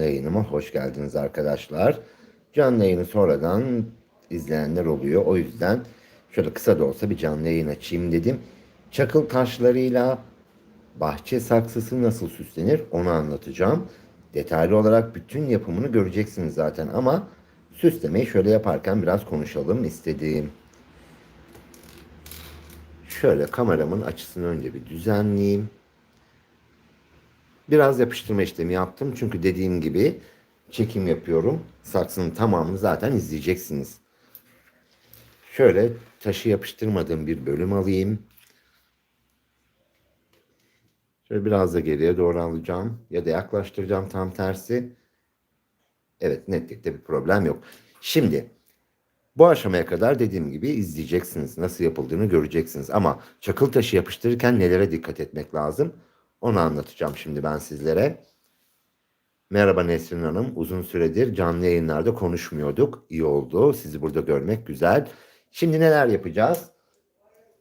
canlı yayınıma hoş geldiniz arkadaşlar. Canlı yayını sonradan izleyenler oluyor. O yüzden şöyle kısa da olsa bir canlı yayın açayım dedim. Çakıl taşlarıyla bahçe saksısı nasıl süslenir onu anlatacağım. Detaylı olarak bütün yapımını göreceksiniz zaten ama süslemeyi şöyle yaparken biraz konuşalım istedim. Şöyle kameramın açısını önce bir düzenleyeyim. Biraz yapıştırma işlemi yaptım. Çünkü dediğim gibi çekim yapıyorum. Saksının tamamını zaten izleyeceksiniz. Şöyle taşı yapıştırmadığım bir bölüm alayım. Şöyle biraz da geriye doğru alacağım. Ya da yaklaştıracağım tam tersi. Evet netlikte bir problem yok. Şimdi bu aşamaya kadar dediğim gibi izleyeceksiniz. Nasıl yapıldığını göreceksiniz. Ama çakıl taşı yapıştırırken nelere dikkat etmek lazım? Onu anlatacağım şimdi ben sizlere. Merhaba Nesrin Hanım. Uzun süredir canlı yayınlarda konuşmuyorduk. İyi oldu. Sizi burada görmek güzel. Şimdi neler yapacağız?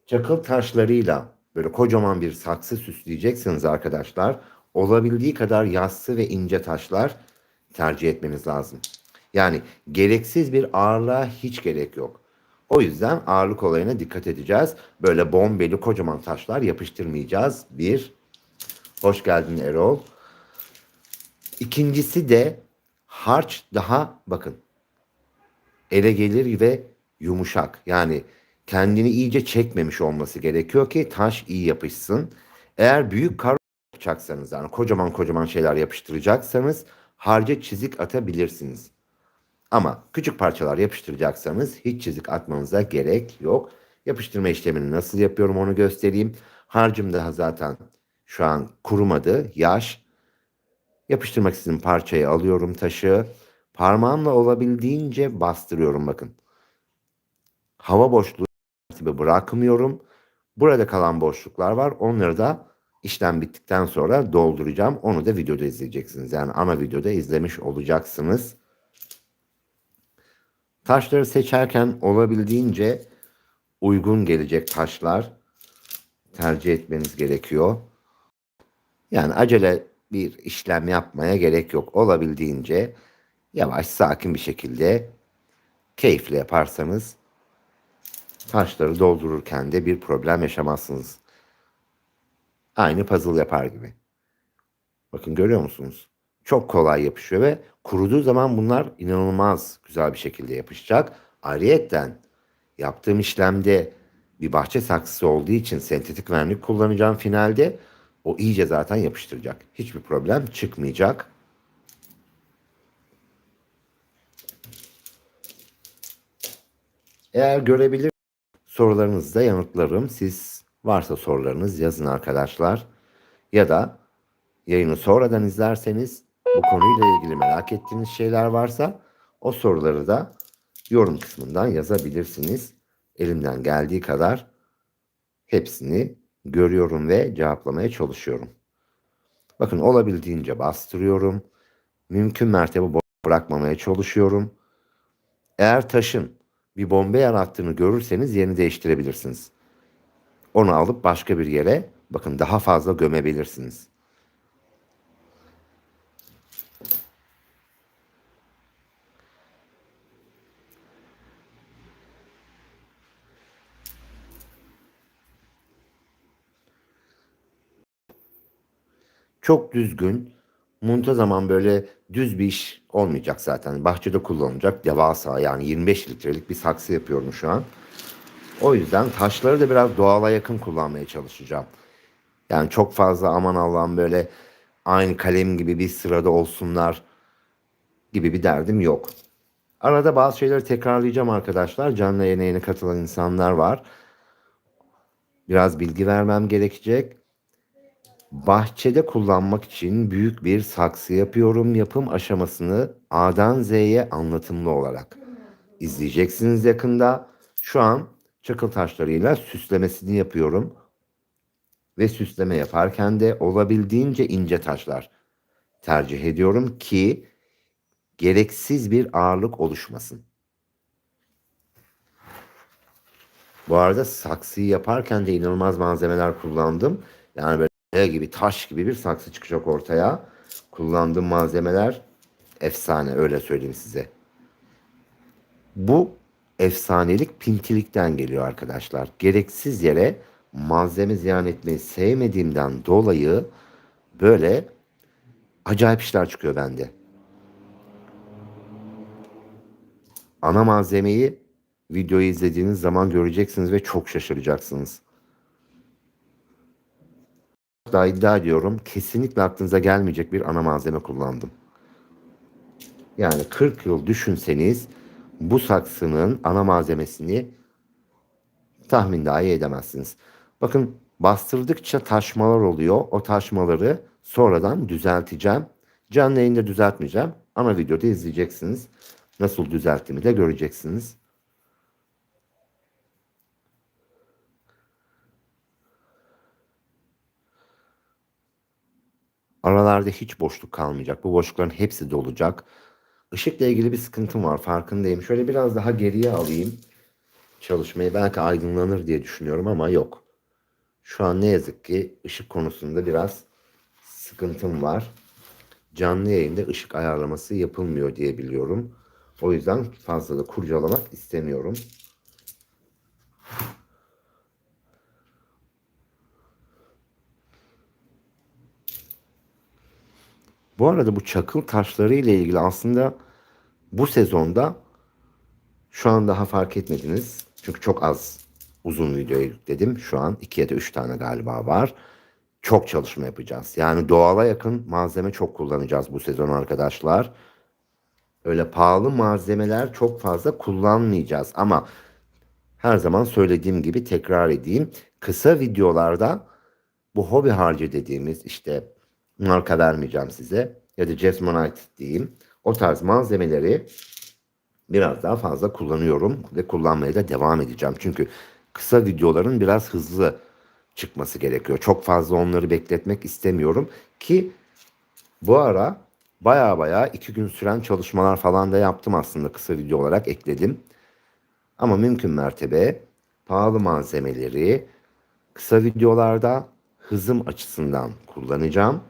Çakıl taşlarıyla böyle kocaman bir saksı süsleyeceksiniz arkadaşlar. Olabildiği kadar yassı ve ince taşlar tercih etmeniz lazım. Yani gereksiz bir ağırlığa hiç gerek yok. O yüzden ağırlık olayına dikkat edeceğiz. Böyle bombeli kocaman taşlar yapıştırmayacağız. Bir, hoş geldin Erol. İkincisi de harç daha bakın ele gelir ve yumuşak. Yani kendini iyice çekmemiş olması gerekiyor ki taş iyi yapışsın. Eğer büyük kar yapacaksanız yani kocaman kocaman şeyler yapıştıracaksanız harca çizik atabilirsiniz. Ama küçük parçalar yapıştıracaksanız hiç çizik atmanıza gerek yok. Yapıştırma işlemini nasıl yapıyorum onu göstereyim. Harcım daha zaten şu an kurumadı, yaş. Yapıştırmak istediğim parçayı alıyorum taşı. Parmağımla olabildiğince bastırıyorum bakın. Hava boşluğu gibi bırakmıyorum. Burada kalan boşluklar var. Onları da işlem bittikten sonra dolduracağım. Onu da videoda izleyeceksiniz. Yani ana videoda izlemiş olacaksınız. Taşları seçerken olabildiğince uygun gelecek taşlar tercih etmeniz gerekiyor. Yani acele bir işlem yapmaya gerek yok. Olabildiğince yavaş sakin bir şekilde keyifle yaparsanız taşları doldururken de bir problem yaşamazsınız. Aynı puzzle yapar gibi. Bakın görüyor musunuz? Çok kolay yapışıyor ve kuruduğu zaman bunlar inanılmaz güzel bir şekilde yapışacak. Ayrıyetten yaptığım işlemde bir bahçe saksısı olduğu için sentetik vernik kullanacağım finalde. O iyice zaten yapıştıracak. Hiçbir problem çıkmayacak. Eğer görebilir sorularınızı da yanıtlarım. Siz varsa sorularınız yazın arkadaşlar. Ya da yayını sonradan izlerseniz bu konuyla ilgili merak ettiğiniz şeyler varsa o soruları da yorum kısmından yazabilirsiniz. Elimden geldiği kadar hepsini görüyorum ve cevaplamaya çalışıyorum. Bakın olabildiğince bastırıyorum. Mümkün mertebe bırakmamaya çalışıyorum. Eğer taşın bir bomba yarattığını görürseniz yerini değiştirebilirsiniz. Onu alıp başka bir yere bakın daha fazla gömebilirsiniz. Çok düzgün, muntazaman böyle düz bir iş olmayacak zaten. Bahçede kullanılacak devasa yani 25 litrelik bir saksı yapıyorum şu an. O yüzden taşları da biraz doğala yakın kullanmaya çalışacağım. Yani çok fazla aman Allah'ım böyle aynı kalem gibi bir sırada olsunlar gibi bir derdim yok. Arada bazı şeyleri tekrarlayacağım arkadaşlar. Canlı yayına yeni katılan insanlar var. Biraz bilgi vermem gerekecek. Bahçede kullanmak için büyük bir saksı yapıyorum. Yapım aşamasını A'dan Z'ye anlatımlı olarak izleyeceksiniz yakında. Şu an çakıl taşlarıyla süslemesini yapıyorum. Ve süsleme yaparken de olabildiğince ince taşlar tercih ediyorum ki gereksiz bir ağırlık oluşmasın. Bu arada saksıyı yaparken de inanılmaz malzemeler kullandım. Yani böyle gibi taş gibi bir saksı çıkacak ortaya. Kullandığım malzemeler Efsane öyle söyleyeyim size. Bu efsanelik pintilikten geliyor arkadaşlar. Gereksiz yere malzeme ziyan etmeyi sevmediğimden dolayı böyle acayip işler çıkıyor bende. Ana malzemeyi videoyu izlediğiniz zaman göreceksiniz ve çok şaşıracaksınız. Daha iddia ediyorum kesinlikle aklınıza gelmeyecek bir ana malzeme kullandım. Yani 40 yıl düşünseniz bu saksının ana malzemesini tahmin dahi edemezsiniz. Bakın bastırdıkça taşmalar oluyor. O taşmaları sonradan düzelteceğim. Canlı yayında düzeltmeyeceğim. Ana videoda izleyeceksiniz. Nasıl düzelttiğimi de göreceksiniz. Aralarda hiç boşluk kalmayacak. Bu boşlukların hepsi dolacak. Işıkla ilgili bir sıkıntım var farkındayım. Şöyle biraz daha geriye alayım çalışmayı. Belki aydınlanır diye düşünüyorum ama yok. Şu an ne yazık ki ışık konusunda biraz sıkıntım var. Canlı yayında ışık ayarlaması yapılmıyor diye biliyorum. O yüzden fazla da kurcalamak istemiyorum. Bu arada bu çakıl taşları ile ilgili aslında bu sezonda şu an daha fark etmediniz. Çünkü çok az uzun video yükledim. Şu an 2 ya da 3 tane galiba var. Çok çalışma yapacağız. Yani doğala yakın malzeme çok kullanacağız bu sezon arkadaşlar. Öyle pahalı malzemeler çok fazla kullanmayacağız. Ama her zaman söylediğim gibi tekrar edeyim. Kısa videolarda bu hobi harcı dediğimiz işte marka vermeyeceğim size ya da Jasmonite diyeyim. O tarz malzemeleri biraz daha fazla kullanıyorum ve kullanmaya da devam edeceğim. Çünkü kısa videoların biraz hızlı çıkması gerekiyor. Çok fazla onları bekletmek istemiyorum ki bu ara baya baya iki gün süren çalışmalar falan da yaptım aslında kısa video olarak ekledim. Ama mümkün mertebe pahalı malzemeleri kısa videolarda hızım açısından kullanacağım.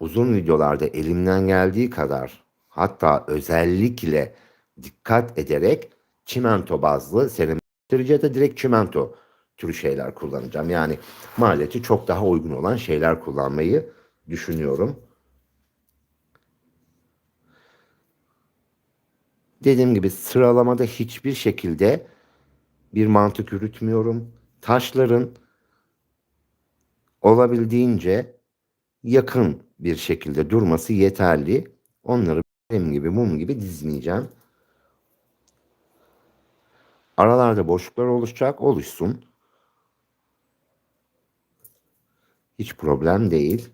Uzun videolarda elimden geldiği kadar hatta özellikle dikkat ederek çimento bazlı seramik ya da direkt çimento türü şeyler kullanacağım. Yani maliyeti çok daha uygun olan şeyler kullanmayı düşünüyorum. Dediğim gibi sıralamada hiçbir şekilde bir mantık yürütmüyorum. Taşların olabildiğince yakın bir şekilde durması yeterli. Onları benim gibi mum gibi dizmeyeceğim. Aralarda boşluklar oluşacak. Oluşsun. Hiç problem değil.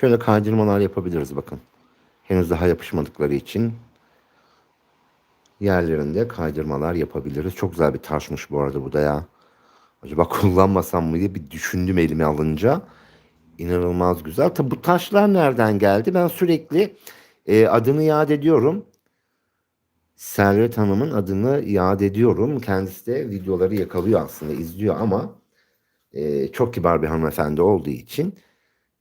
Şöyle kaydırmalar yapabiliriz bakın. Henüz daha yapışmadıkları için yerlerinde kaydırmalar yapabiliriz. Çok güzel bir taşmış bu arada bu da ya. Acaba kullanmasam mı diye bir düşündüm elime alınca. İnanılmaz güzel. Tabi bu taşlar nereden geldi? Ben sürekli e, adını yad ediyorum. Servet Hanım'ın adını yad ediyorum. Kendisi de videoları yakalıyor aslında, izliyor ama e, çok kibar bir hanımefendi olduğu için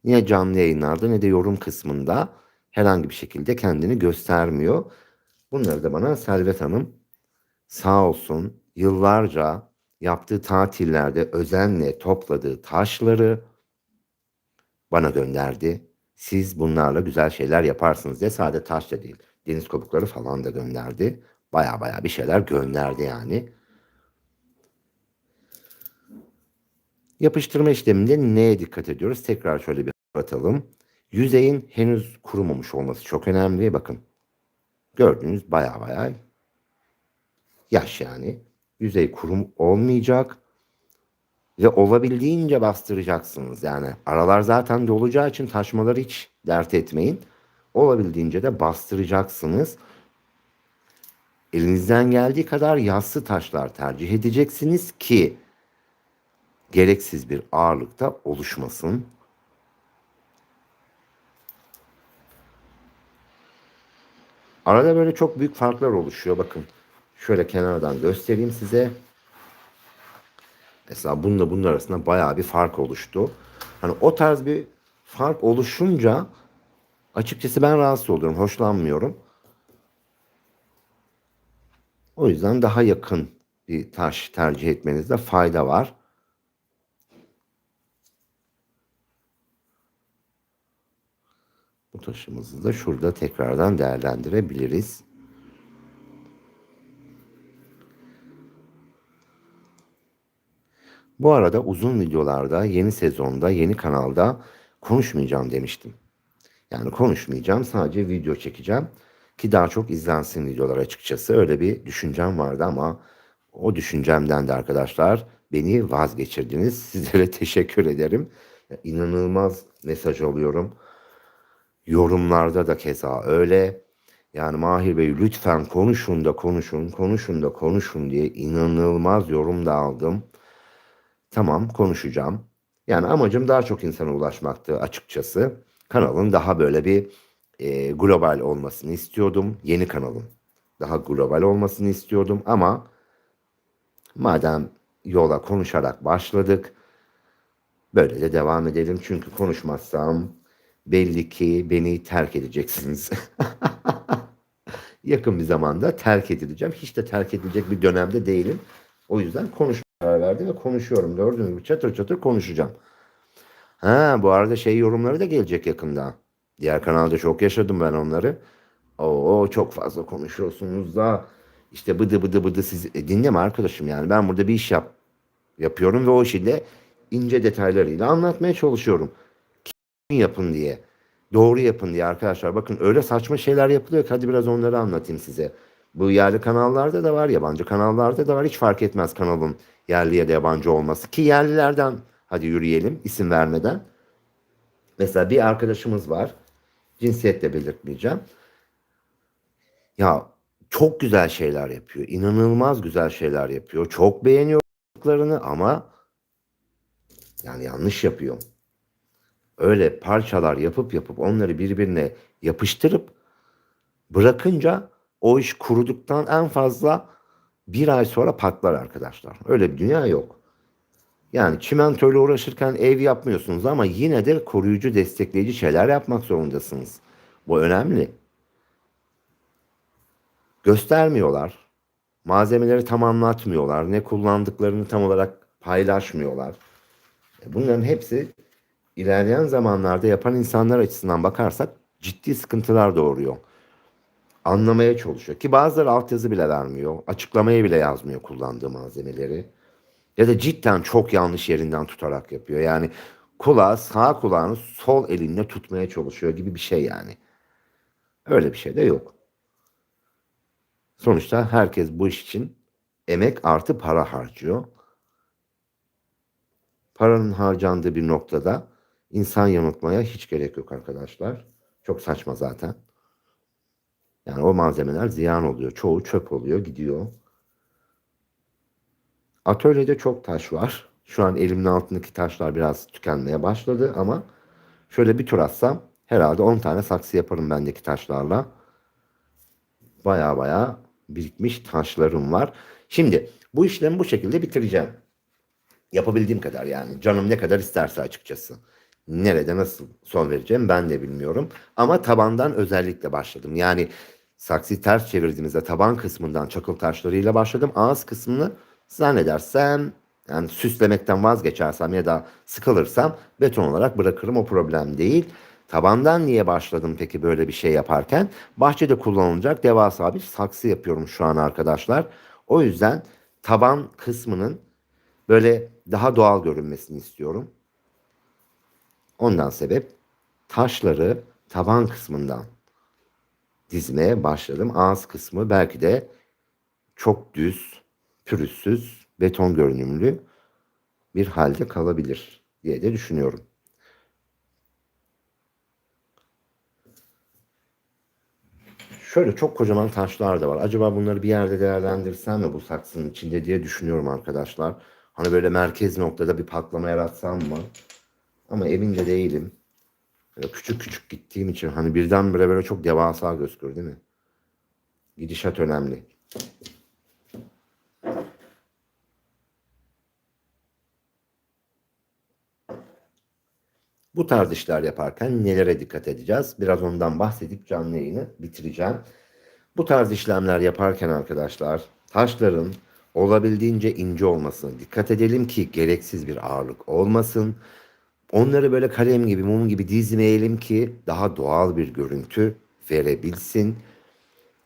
ne canlı yayınlarda ne de yorum kısmında herhangi bir şekilde kendini göstermiyor. Bunları da bana Servet Hanım sağ olsun yıllarca yaptığı tatillerde özenle topladığı taşları bana gönderdi. Siz bunlarla güzel şeyler yaparsınız diye sadece taş da değil. Deniz kabukları falan da gönderdi. Baya baya bir şeyler gönderdi yani. Yapıştırma işleminde neye dikkat ediyoruz? Tekrar şöyle bir atalım. Yüzeyin henüz kurumamış olması çok önemli. Bakın gördüğünüz baya baya yaş yani. Yüzey kurum olmayacak ve olabildiğince bastıracaksınız. Yani aralar zaten dolacağı için taşmaları hiç dert etmeyin. Olabildiğince de bastıracaksınız. Elinizden geldiği kadar yassı taşlar tercih edeceksiniz ki gereksiz bir ağırlıkta oluşmasın. Arada böyle çok büyük farklar oluşuyor. Bakın şöyle kenardan göstereyim size. Mesela bununla bunun arasında bayağı bir fark oluştu. Hani o tarz bir fark oluşunca açıkçası ben rahatsız oluyorum. Hoşlanmıyorum. O yüzden daha yakın bir taş tercih etmenizde fayda var. Bu taşımızı da şurada tekrardan değerlendirebiliriz. Bu arada uzun videolarda, yeni sezonda, yeni kanalda konuşmayacağım demiştim. Yani konuşmayacağım, sadece video çekeceğim ki daha çok izlensin videolar açıkçası. Öyle bir düşüncem vardı ama o düşüncemden de arkadaşlar beni vazgeçirdiniz. Sizlere teşekkür ederim. İnanılmaz mesaj alıyorum. Yorumlarda da keza öyle. Yani Mahir Bey lütfen konuşun da konuşun, konuşun da konuşun diye inanılmaz yorum da aldım. Tamam konuşacağım. Yani amacım daha çok insana ulaşmaktı açıkçası. Kanalın daha böyle bir e, global olmasını istiyordum. Yeni kanalın daha global olmasını istiyordum ama madem yola konuşarak başladık böyle de devam edelim. Çünkü konuşmazsam belli ki beni terk edeceksiniz. Yakın bir zamanda terk edileceğim. Hiç de terk edilecek bir dönemde değilim. O yüzden konuşmaya karar verdim ve konuşuyorum. Gördüğünüz gibi çatır çatır konuşacağım. Ha bu arada şey yorumları da gelecek yakında. Diğer kanalda çok yaşadım ben onları. Oo çok fazla konuşuyorsunuz da işte bıdı bıdı bıdı siz e, dinleme arkadaşım yani ben burada bir iş yap yapıyorum ve o işi de ince detaylarıyla anlatmaya çalışıyorum. Yapın diye. Doğru yapın diye arkadaşlar. Bakın öyle saçma şeyler yapılıyor ki hadi biraz onları anlatayım size. Bu yerli kanallarda da var, yabancı kanallarda da var. Hiç fark etmez kanalın yerli ya da yabancı olması. Ki yerlilerden hadi yürüyelim isim vermeden. Mesela bir arkadaşımız var. Cinsiyet de belirtmeyeceğim. Ya çok güzel şeyler yapıyor. İnanılmaz güzel şeyler yapıyor. Çok beğeniyorlarını ama yani yanlış yapıyor. Öyle parçalar yapıp yapıp onları birbirine yapıştırıp bırakınca o iş kuruduktan en fazla bir ay sonra patlar arkadaşlar. Öyle bir dünya yok. Yani çimentoyla uğraşırken ev yapmıyorsunuz ama yine de koruyucu, destekleyici şeyler yapmak zorundasınız. Bu önemli. Göstermiyorlar. Malzemeleri tam anlatmıyorlar. Ne kullandıklarını tam olarak paylaşmıyorlar. E, Bunların hepsi ilerleyen zamanlarda yapan insanlar açısından bakarsak ciddi sıkıntılar doğuruyor. Anlamaya çalışıyor. Ki bazıları altyazı bile vermiyor. Açıklamaya bile yazmıyor kullandığı malzemeleri. Ya da cidden çok yanlış yerinden tutarak yapıyor. Yani kulağı sağ kulağını sol elinle tutmaya çalışıyor gibi bir şey yani. Öyle bir şey de yok. Sonuçta herkes bu iş için emek artı para harcıyor. Paranın harcandığı bir noktada insan yanıltmaya hiç gerek yok arkadaşlar. Çok saçma zaten. Yani o malzemeler ziyan oluyor. Çoğu çöp oluyor, gidiyor. Atölyede çok taş var. Şu an elimin altındaki taşlar biraz tükenmeye başladı ama şöyle bir tur atsam herhalde 10 tane saksı yaparım bendeki taşlarla. Baya baya birikmiş taşlarım var. Şimdi bu işlemi bu şekilde bitireceğim. Yapabildiğim kadar yani. Canım ne kadar isterse açıkçası. Nerede nasıl son vereceğim ben de bilmiyorum. Ama tabandan özellikle başladım. Yani saksı ters çevirdiğimizde taban kısmından çakıl taşlarıyla başladım. Ağız kısmını zannedersem yani süslemekten vazgeçersem ya da sıkılırsam beton olarak bırakırım o problem değil. Tabandan niye başladım peki böyle bir şey yaparken? Bahçede kullanılacak devasa bir saksı yapıyorum şu an arkadaşlar. O yüzden taban kısmının böyle daha doğal görünmesini istiyorum. Ondan sebep taşları taban kısmından dizmeye başladım. Ağız kısmı belki de çok düz, pürüzsüz, beton görünümlü bir halde kalabilir diye de düşünüyorum. Şöyle çok kocaman taşlar da var. Acaba bunları bir yerde değerlendirsem mi bu saksının içinde diye düşünüyorum arkadaşlar. Hani böyle merkez noktada bir patlama yaratsam mı? Ama emin de değilim. Böyle küçük küçük gittiğim için hani birdenbire böyle çok devasa gözükür değil mi? Gidişat önemli. Bu tarz işler yaparken nelere dikkat edeceğiz? Biraz ondan bahsedip canlı yayını bitireceğim. Bu tarz işlemler yaparken arkadaşlar taşların olabildiğince ince olmasına dikkat edelim ki gereksiz bir ağırlık olmasın. Onları böyle kalem gibi mum gibi dizmeyelim ki daha doğal bir görüntü verebilsin.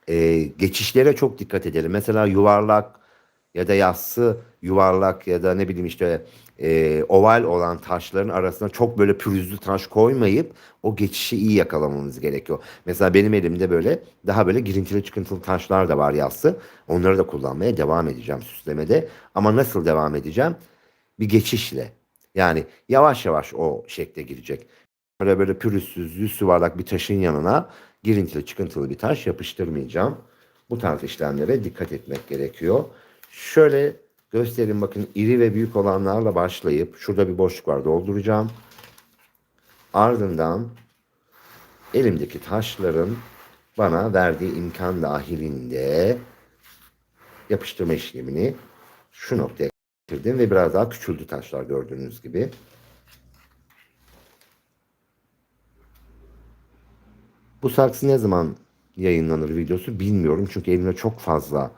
Ee, geçişlere çok dikkat edelim. Mesela yuvarlak ya da yassı yuvarlak ya da ne bileyim işte e, oval olan taşların arasına çok böyle pürüzlü taş koymayıp o geçişi iyi yakalamamız gerekiyor. Mesela benim elimde böyle daha böyle girintili çıkıntılı taşlar da var yassı. Onları da kullanmaya devam edeceğim süslemede. Ama nasıl devam edeceğim? Bir geçişle. Yani yavaş yavaş o şekle girecek. Böyle böyle pürüzsüz, yüz yuvarlak bir taşın yanına girintili çıkıntılı bir taş yapıştırmayacağım. Bu tarz işlemlere dikkat etmek gerekiyor. Şöyle göstereyim bakın iri ve büyük olanlarla başlayıp şurada bir boşluk var dolduracağım. Ardından elimdeki taşların bana verdiği imkan dahilinde yapıştırma işlemini şu noktaya getirdim ve biraz daha küçüldü taşlar gördüğünüz gibi. Bu saksı ne zaman yayınlanır videosu bilmiyorum. Çünkü elimde çok fazla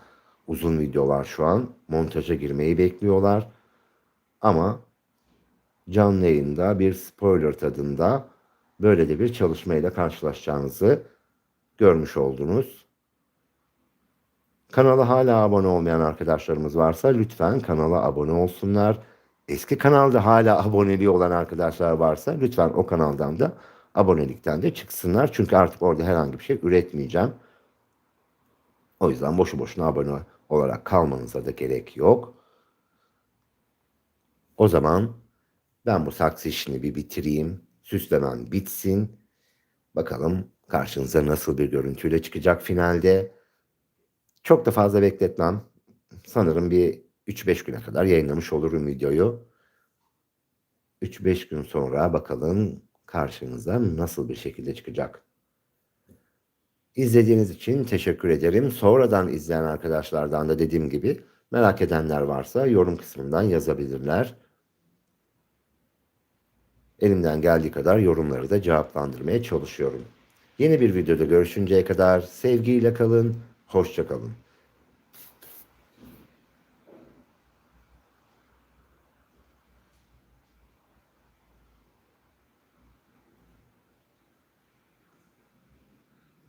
uzun video var şu an. Montaja girmeyi bekliyorlar. Ama canlı yayında bir spoiler tadında böyle de bir çalışmayla karşılaşacağınızı görmüş oldunuz. Kanala hala abone olmayan arkadaşlarımız varsa lütfen kanala abone olsunlar. Eski kanalda hala aboneliği olan arkadaşlar varsa lütfen o kanaldan da abonelikten de çıksınlar. Çünkü artık orada herhangi bir şey üretmeyeceğim. O yüzden boşu boşuna abone olarak kalmanıza da gerek yok. O zaman ben bu saksı işini bir bitireyim. Süslemem bitsin. Bakalım karşınıza nasıl bir görüntüyle çıkacak finalde. Çok da fazla bekletmem. Sanırım bir 3-5 güne kadar yayınlamış olurum videoyu. 3-5 gün sonra bakalım karşınıza nasıl bir şekilde çıkacak. İzlediğiniz için teşekkür ederim. Sonradan izleyen arkadaşlardan da dediğim gibi merak edenler varsa yorum kısmından yazabilirler. Elimden geldiği kadar yorumları da cevaplandırmaya çalışıyorum. Yeni bir videoda görüşünceye kadar sevgiyle kalın, hoşça kalın.